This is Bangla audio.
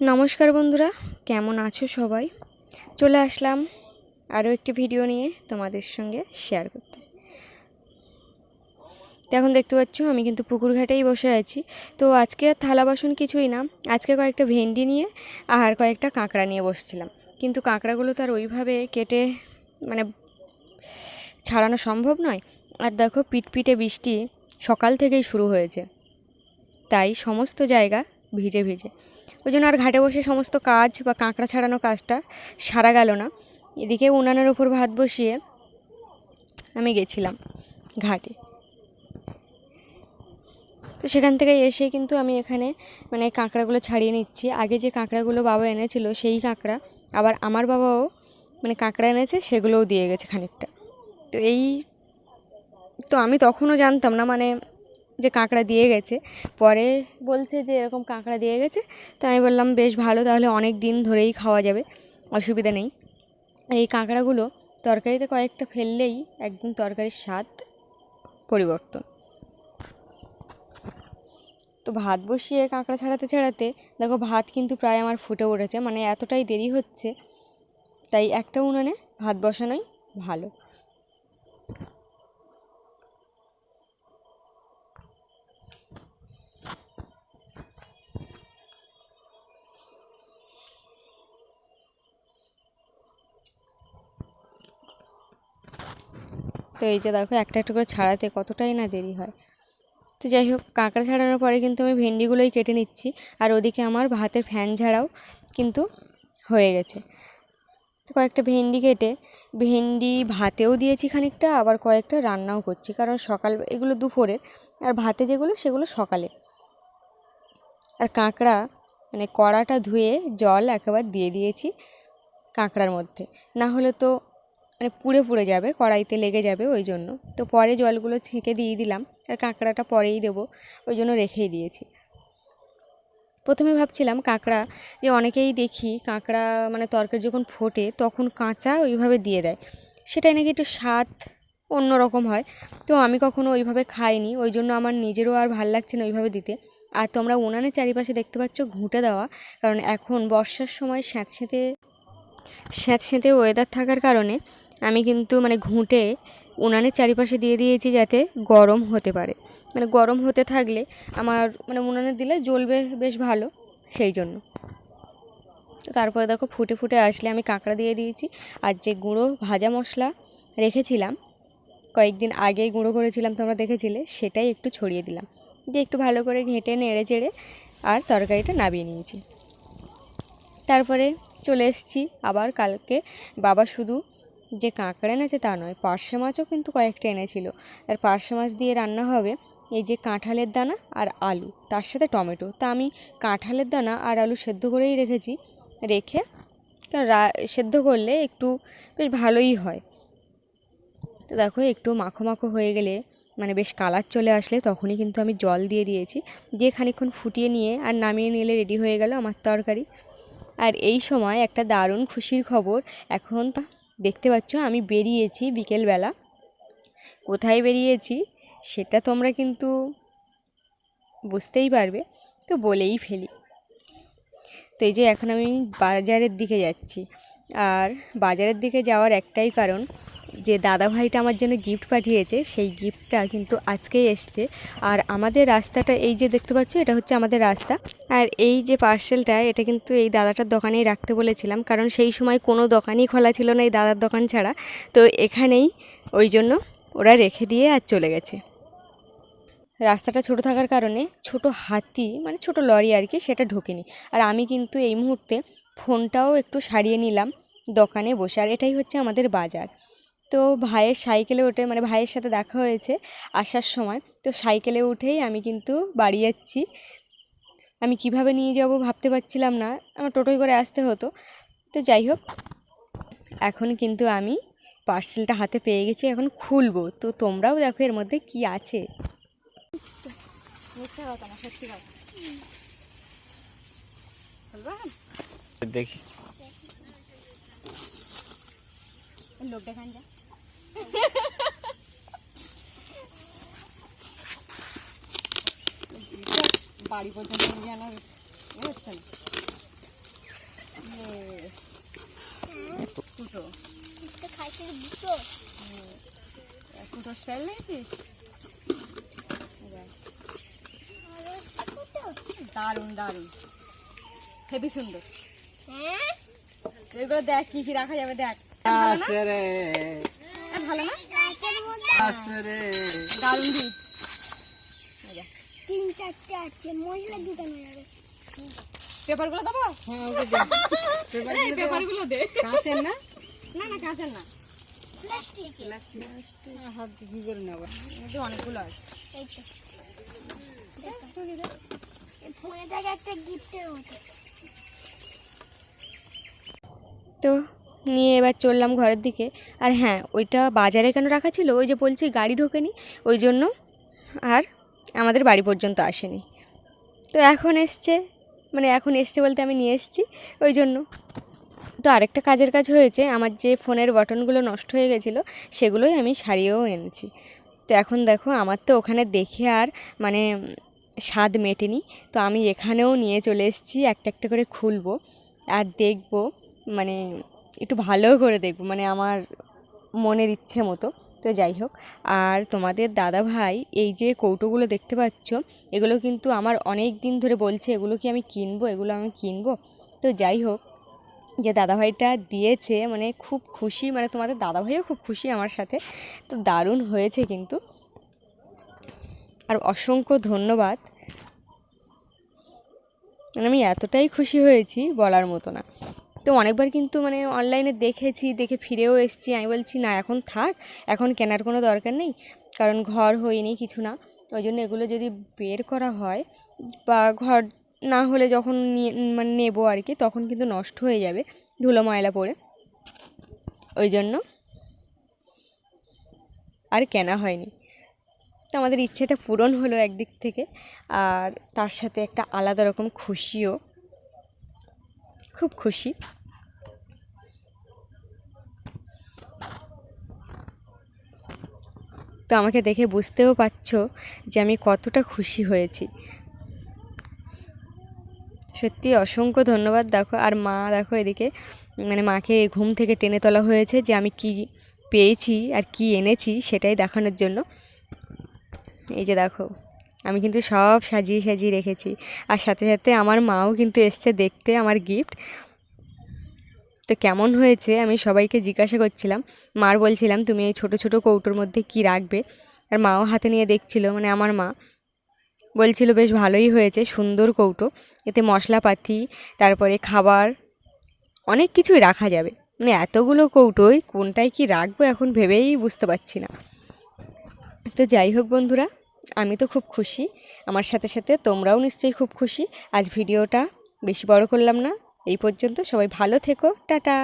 নমস্কার বন্ধুরা, কেমন আছো সবাই? চলে আসলাম আরও একটি ভিডিও নিয়ে তোমাদের সঙ্গে শেয়ার করতে। এখন দেখতে পাচ্ছ, আমি কিন্তু পুকুর ঘাটেই বসে আছি। তো আজকে থালা বাসন কিছুই না, আজকে কয়েকটা ভেন্ডি নিয়ে আর কয়েকটা কাঁকড়া নিয়ে বসছিলাম। কিন্তু কাঁকড়াগুলো তো আর ওইভাবে কেটে মানে ছাড়ানো সম্ভব নয়। আর দেখো, পিটপিটে বৃষ্টি সকাল থেকেই শুরু হয়েছে। তাই সমস্ত জায়গা ভিজে ভিজে। ওই জন্য আর ঘাটে বসে সমস্ত কাজ বা কাঁকড়া ছাড়ানো কাজটা সারা গেল না। এদিকে উনানের ওপর ভাত বসিয়ে আমি গেছিলাম ঘাটে। তো সেখান থেকে এসে কিন্তু আমি এখানে মানে কাঁকড়াগুলো ছাড়িয়ে নিচ্ছি। আগে যে কাঁকড়াগুলো বাবা এনেছিল সেই কাঁকড়া আবার আমার বাবাও মানে কাঁকড়া এনেছে সেগুলোও দিয়ে গেছে খানিকটা। তো এই তো আমি তখনও জানতাম না মানে যে কাঁকড়া দিয়ে গেছে। পরে বলছে যে এরকম কাঁকড়া দিয়ে গেছে। তো আমি বললাম, বেশ ভালো, তাহলে অনেক দিন ধরেই খাওয়া যাবে, অসুবিধা নেই। এই কাঁকড়াগুলো তরকারিতে কয়েকটা ফেললেই একদম তরকারির স্বাদ পরিবর্তন। তো ভাত বসিয়ে কাঁকড়া ছাড়াতে ছাড়াতে, দেখো ভাত কিন্তু প্রায় আমার ফুটে উঠেছে মানে এতটাই দেরি হচ্ছে, তাই একটা উনুনে ভাত বসানোই ভালো। তো এই যে দেখো, একটা একটা করে ছাড়াতে কতটাই না দেরি হয়। তো যাই হোক, কাঁকড়া ছাড়ানোর পরে কিন্তু আমি ভেন্ডিগুলোই কেটে নিচ্ছি। আর ওদিকে আমার ভাতের ফ্যান ঝাড়াও কিন্তু হয়ে গেছে। তো কয়েকটা ভেন্ডি কেটে, ভেন্ডি ভাতেও দিয়েছি খানিকটা, আবার কয়েকটা রান্নাও করছি। কারণ সকাল, এগুলো দুপুরের, আর ভাতে যেগুলো, সেগুলো সকালে। আর কাঁকড়া মানে কড়াটা ধুয়ে জল একেবারে দিয়ে দিয়েছি কাঁকড়ার মধ্যে। না হলে তো মানে পুড়ে পুড়ে যাবে, কড়াইতে লেগে যাবে ওই জন্য। তো পরে জলগুলো ছেঁকে দিয়ে দিলাম, আর কাঁকড়াটা পরেই দেবো, ওই জন্য রেখেই দিয়েছি। প্রথমে ভাবছিলাম কাঁকড়া, যে অনেকেই দেখি কাঁকড়া মানে তরকারি যখন ফোটে তখন কাঁচা ওইভাবে দিয়ে দেয়। সেটাই নাকি একটু স্বাদ অন্যরকম হয়। তো আমি কখনো ওইভাবে খাইনি, ওই জন্য আমার নিজেরও আর ভালো লাগছে না ওইভাবে দিতে। আর তোমরা উনানের চারিপাশে দেখতে পাচ্ছ ঘুঁটে দেওয়া, কারণ এখন বর্ষার সময় স্যাঁতস্যাঁতে স্যাঁতস্যাঁতে ওয়েদার থাকার কারণে আমি কিন্তু মানে ঘুঁটে উনানের চারিপাশে দিয়ে দিয়েছি যাতে গরম হতে পারে। মানে গরম হতে থাকলে আমার মানে উনানে দিলে জ্বলবে বেশ ভালো সেই জন্য। তারপরে দেখো ফুটে ফুটে আসলে আমি কাঁকড়া দিয়ে দিয়েছি। আর যে গুঁড়ো ভাজা মশলা রেখেছিলাম, কয়েকদিন আগে গুঁড়ো করেছিলাম, তোমরা দেখেছিলে, সেটাই একটু ছড়িয়ে দিলাম। দিয়ে একটু ভালো করে ঘেঁটে নেড়ে চেড়ে আর তরকারিটা নামিয়ে নিয়েছি। তারপরে চলে এসেছি আবার কালকে বাবা শুধু যে কাঁকড়া এনেছে তা নয়, পার্শে মাছও কিন্তু কয়েকটা এনেছিল। আর পার্শে মাছ দিয়ে রান্না হবে এই যে কাঁঠালের দানা আর আলু, তার সাথে টমেটো। তা আমি কাঁঠালের দানা আর আলু সেদ্ধ করেই রেখেছি, রেখে সেদ্ধ করলে একটু বেশ ভালোই হয়। তো দেখো, একটু মাখো মাখো হয়ে গেলে মানে বেশ কালার চলে আসলে তখনই কিন্তু আমি জল দিয়ে দিয়েছি। দিয়ে খানিক্ষণ ফুটিয়ে নিয়ে আর নামিয়ে নিলে রেডি হয়ে গেল আমার তরকারি। আর এই সময় একটা দারুণ খুশির খবর, এখন তা দেখতে পাচ্ছ, আমি বেরিয়েছি বিকেলবেলা। কোথায় বেরিয়েছি সেটা তোমরা কিন্তু বুঝতেই পারবে, তো বলেই ফেলি। তো এই যে এখন আমি বাজারের দিকে যাচ্ছি। আর বাজারের দিকে যাওয়ার একটাই কারণ যে দাদা ভাইটা আমার জন্য গিফট পাঠিয়েছে, সেই গিফটটা কিন্তু আজকেই এসছে। আর আমাদের রাস্তাটা এই যে দেখতে পাচ্ছ, এটা হচ্ছে আমাদের রাস্তা। আর এই যে পার্সেলটা এটা কিন্তু এই দাদাটার দোকানেই রাখতে বলেছিলাম, কারণ সেই সময় কোনো দোকানই খোলা ছিল না এই দাদার দোকান ছাড়া। তো এখানেই ওই জন্য ওরা রেখে দিয়ে আর চলে গেছে। রাস্তাটা ছোট থাকার কারণে ছোট হাতি মানে ছোট লরি আর কি, সেটা ঢোকেনি। আর আমি কিন্তু এই মুহূর্তে ফোনটাও একটু সারিয়ে নিলাম দোকানে বসে। আর এটাই হচ্ছে আমাদের বাজার। তো ভাইয়ের সাইকেলে উঠে মানে ভাইয়ের সাথে দেখা হয়েছে আসার সময় তো সাইকেলে উঠেই আমি কিন্তু বাড়ি যাচ্ছি। আমি কীভাবে নিয়ে যাব ভাবতে পারছিলাম না আমার টোটোয় করে আসতে হতো। তো যাই হোক এখন কিন্তু আমি পার্সেলটা হাতে পেয়ে গেছি এখন খুলবো। তো তোমরাও দেখো এর মধ্যে কি আছে। দেখি। লোক দেখান যা। বাড়ি পর্যন্ত নিয়ে বুঝছেন দুটো। দুটো ইয়ে, নিয়েছিস? দারুণ দারুণ হেবি সুন্দর। এগুলো দেখ কি কি রাখা যাবে দেখ। ভালো না? দারুণ তিন চারটে আছে মশলা ঢুকানো যাবে। পেপারগুলো দেবো? হ্যাঁ ওকে দে। এই, পেপারগুলো দে। কাছের না? না না কাঁচের না। প্লাস্টিক প্লাস্টিক হাত কি করে নেবা? অনেকগুলো আছে। এই তো। তো নিয়ে এবার চললাম ঘরের দিকে। আর হ্যাঁ ওইটা বাজারে কেন রাখা ছিল? ওই যে বলছি, গাড়ি ঢোকেনি। ওই জন্য আর আমাদের বাড়ি পর্যন্ত আসেনি। তো এখন এসছে মানে এখন এসছে বলতে আমি নিয়ে এসেছি, ওই জন্য। তো আরেকটা কাজের কাজ হয়েছে, আমার যে ফোনের বটনগুলো নষ্ট হয়ে গেছিল, সেগুলোই আমি সারিয়েও এনেছি। তো এখন দেখো, আমার তো ওখানে দেখে আর মানে স্বাদ মেটেনি। তো আমি এখানেও নিয়ে চলে এসেছি, একটা একটা করে খুলবো আর দেখব মানে একটু ভালো করে দেখব মানে আমার মনের ইচ্ছে মতো। তো যাই হোক, আর তোমাদের দাদা ভাই, এই যে কৌটোগুলো দেখতে পাচ্ছ, এগুলো কিন্তু আমার অনেক দিন ধরে বলছে, এগুলো কি আমি কিনবো, এগুলো আমি কিনবো? তো যাই হোক, যে দাদাভাইটা দিয়েছে মানে খুব খুশি মানে তোমাদের দাদাভাইও খুব খুশি আমার সাথে। তো দারুণ হয়েছে কিন্তু। আর অসংখ্য ধন্যবাদ। মানে আমি এতটাই খুশি হয়েছি বলার মতো না। তো অনেকবার কিন্তু মানে অনলাইনে দেখেছি, দেখে ফিরেও এসেছি। আমি বলছি, না, এখন থাক, এখন কেনার কোনো দরকার নেই। কারণ ঘর হয়নি, কিছু না। ওই জন্য এগুলো যদি বের করা হয় বা ঘর না হলে যখন নিয়ে মানে নেব আর কি, তখন কিন্তু নষ্ট হয়ে যাবে ধুলো ময়লা পড়ে। ওই জন্য আর কেনা হয়নি। তো আমাদের ইচ্ছেটা পূরণ হলো একদিক থেকে। আর তার সাথে একটা আলাদা রকম খুশিও। খুব খুশি। তো আমাকে দেখে বুঝতেও পারছ যে আমি কতটা খুশি হয়েছি। সত্যি অসংখ্য ধন্যবাদ। দেখো, আর মা দেখো এদিকে মানে মাকে ঘুম থেকে টেনে তোলা হয়েছে যে আমি কি পেয়েছি আর কি এনেছি সেটাই দেখানোর জন্য। এই যে দেখো, আমি কিন্তু সব সাজিয়ে সাজিয়ে রেখেছি। আর সাথে সাথে আমার মাও কিন্তু এসছে দেখতে, আমার গিফট তো কেমন হয়েছে? আমি সবাইকে জিজ্ঞাসা করছিলাম। মার বলছিলাম, তুমি এই ছোটো ছোটো কৌটোর মধ্যে কি রাখবে? আর মাও হাতে নিয়ে দেখছিল মানে আমার মা। বলছিল, বেশ ভালোই হয়েছে, সুন্দর কৌটো। এতে মশলাপাতি, তারপরে খাবার, অনেক কিছুই রাখা যাবে। মানে এতগুলো কৌটোই কোনটায় কি রাখব এখন ভেবেই বুঝতে পারছি না। তো যাই হোক বন্ধুরা, আমি তো খুব খুশি। আমার সাথে সাথে তোমরাও নিশ্চয়ই খুব খুশি। আজ ভিডিওটা বেশি বড় করলাম না। এই পর্যন্ত সবাই ভালো থেকো টাটা।